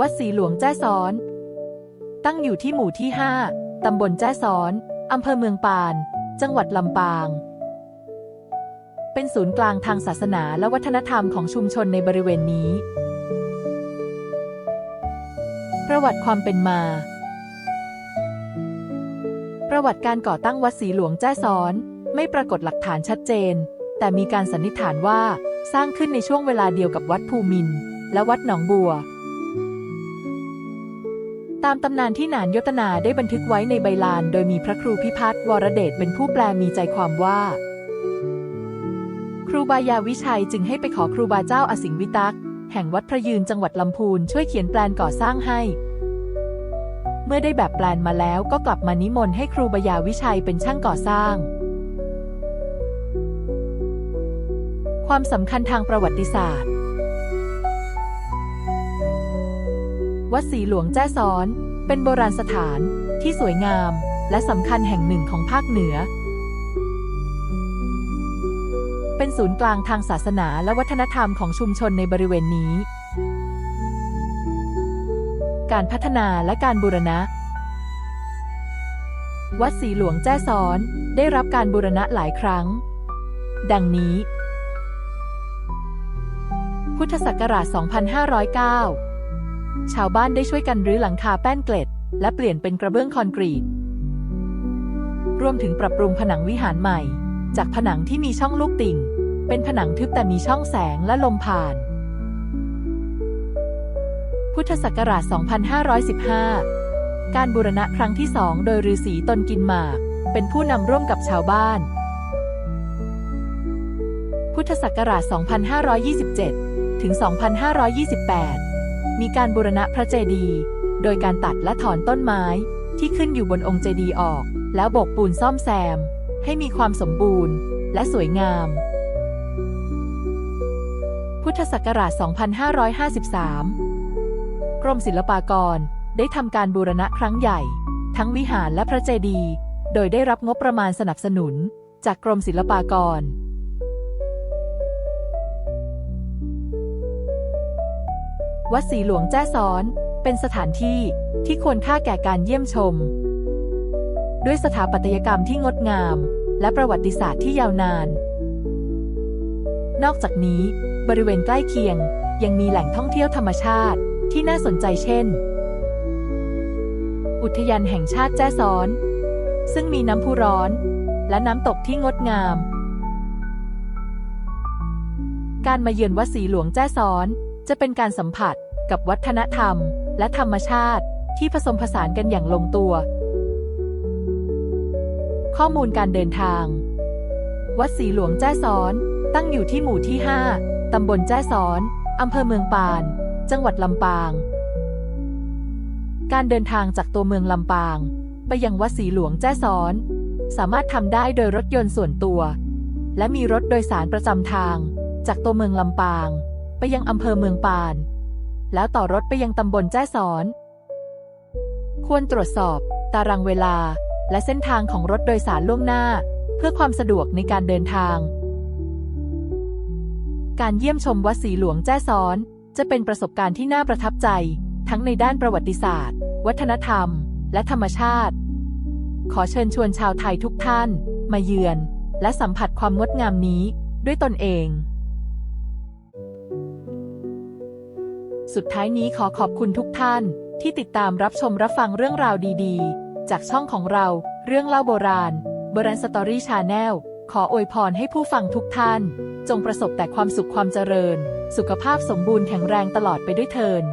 วัดศรีหลวงแจ้ซ้อน ตั้งอยู่ที่หมู่ที่ 5 ตำบลแจ้ซ้อน อำเภอเมืองปาน จังหวัดลำปาง เป็นศูนย์กลางทางศาสนาและวัฒนธรรมของชุมชนในบริเวณนี้ ประวัติความเป็นมา ประวัติการก่อตั้งวัดศรีหลวงแจ้ซ้อน ไม่ปรากฏหลักฐานชัดเจน แต่มีการสันนิษฐานว่าสร้างขึ้นในช่วงเวลาเดียวกับวัดภูมินและวัดหนองบัว ตามตำนานที่หนานยตนาได้บันทึกไว้ในใบลาน โดยมีพระครูพิพัฒน์วรเดชเป็นผู้แปลมีใจความว่า ครูบายาวิชัยจึงให้ไปขอครูบาเจ้าอสิงวิตัก แห่งวัดพระยืนจังหวัดลำพูนช่วยเขียนแปลนก่อสร้างให้ เมื่อได้แบบแปลนมาแล้วก็กลับมานิมนต์ให้ครูบายาวิชัยเป็นช่างก่อสร้าง ความสำคัญทางประวัติศาสตร์ วัดศรีหลวงแจ้ซ้อน เป็นโบราณสถานที่สวยงาม และสำคัญแห่งหนึ่งของภาคเหนือ เป็นศูนย์กลางทางศาสนาและวัฒนธรรมของชุมชนในบริเวณนี้ การพัฒนาและการบูรณะ วัดศรีหลวงแจ้ซ้อนได้รับการบูรณะหลายครั้ง ดังนี้ พุทธศักราช 2509 ชาวบ้านได้ช่วยกันรื้อหลังคาแป้นเกล็ด และเปลี่ยนเป็นกระเบื้องคอนกรีต รวมถึงปรับปรุงผนังวิหารใหม่ จากผนังที่มีช่องลูกติ่ง เป็นผนังทึบแต่มีช่องแสงและลมผ่าน พุทธศักราช 2515 การบูรณะครั้งที่สองโดยฤาษีตนกินหมาก เป็นผู้นำร่วมกับชาวบ้าน พุทธศักราช 2527 ถึง 2528 มีการบูรณะพระเจดีย์โดยการตัดและถอนต้นไม้ที่ขึ้นอยู่บนองค์เจดีย์ออก แล้วโบกปูนซ่อมแซม ให้มีความสมบูรณ์ และสวยงาม พุทธศักราช 2553 กรมศิลปากรได้ทำการบูรณะครั้งใหญ่ ทั้งวิหารและพระเจดีย์โดยได้รับงบประมาณสนับสนุน จากกรมศิลปากร วัดศรีหลวงแจ้ซ้อน เป็นสถานที่ที่ควรค่าแก่การเยี่ยมชม ด้วยสถาปัตยกรรมที่งดงาม และประวัติศาสตร์ที่ยาวนาน นอกจากนี้ บริเวณใกล้เคียงยังมีแหล่งท่องเที่ยวธรรมชาติที่น่าสนใจเช่น อุทยานแห่งชาติแจ้ซ้อน ซึ่งมีน้ำพุร้อน และน้ำตกที่งดงาม การมาเยือนวัดศรีหลวงแจ้ซ้อน จะเป็นการสัมผัสกับวัฒนธรรม และธรรมชาติที่ผสมผสานกันอย่างลงตัว ข้อมูลการเดินทาง วัดศรีหลวงแจ้ซ้อน ตั้งอยู่ที่หมู่ที่ 5 ตำบลแจ้ซ้อนอำเภอเมืองปาน จังหวัดลำปาง การเดินทางจากตัวเมืองลำปาง ไปยังวัดศรีหลวงแจ้ซ้อน สามารถทำได้โดยรถยนต์ส่วนตัว และมีรถโดยสารประจำทาง จากตัวเมืองลำปาง ยังอำเภอเมืองปาน แล้วต่อรถไปยังตำบลแจ้ซ้อน ควรตรวจสอบ ตารางเวลา และเส้นทางของรถโดยสารล่วงหน้า เพื่อความสะดวกในการเดินทาง การเยี่ยมชมวัดศรีหลวงแจ้ซ้อน จะเป็นประสบการณ์ที่น่าประทับใจ ทั้งในด้านประวัติศาสตร์ วัฒนธรรม และธรรมชาติ ขอเชิญชวนชาวไทยทุกท่าน มาเยือน และสัมผัสความงดงามนี้ด้วยตนเอง สุดท้ายนี้ขอขอบคุณทุกท่าน ที่ติดตามรับชมรับฟังเรื่องราวดีๆ จากช่องของเรา เรื่องเล่าโบราณโบราณสตอรี่ชาแนลขออวยพรให้ผู้ฟังทุกท่าน จงประสบแต่ความสุขความเจริญ สุขภาพสมบูรณ์แข็งแรงตลอดไปด้วยเทิน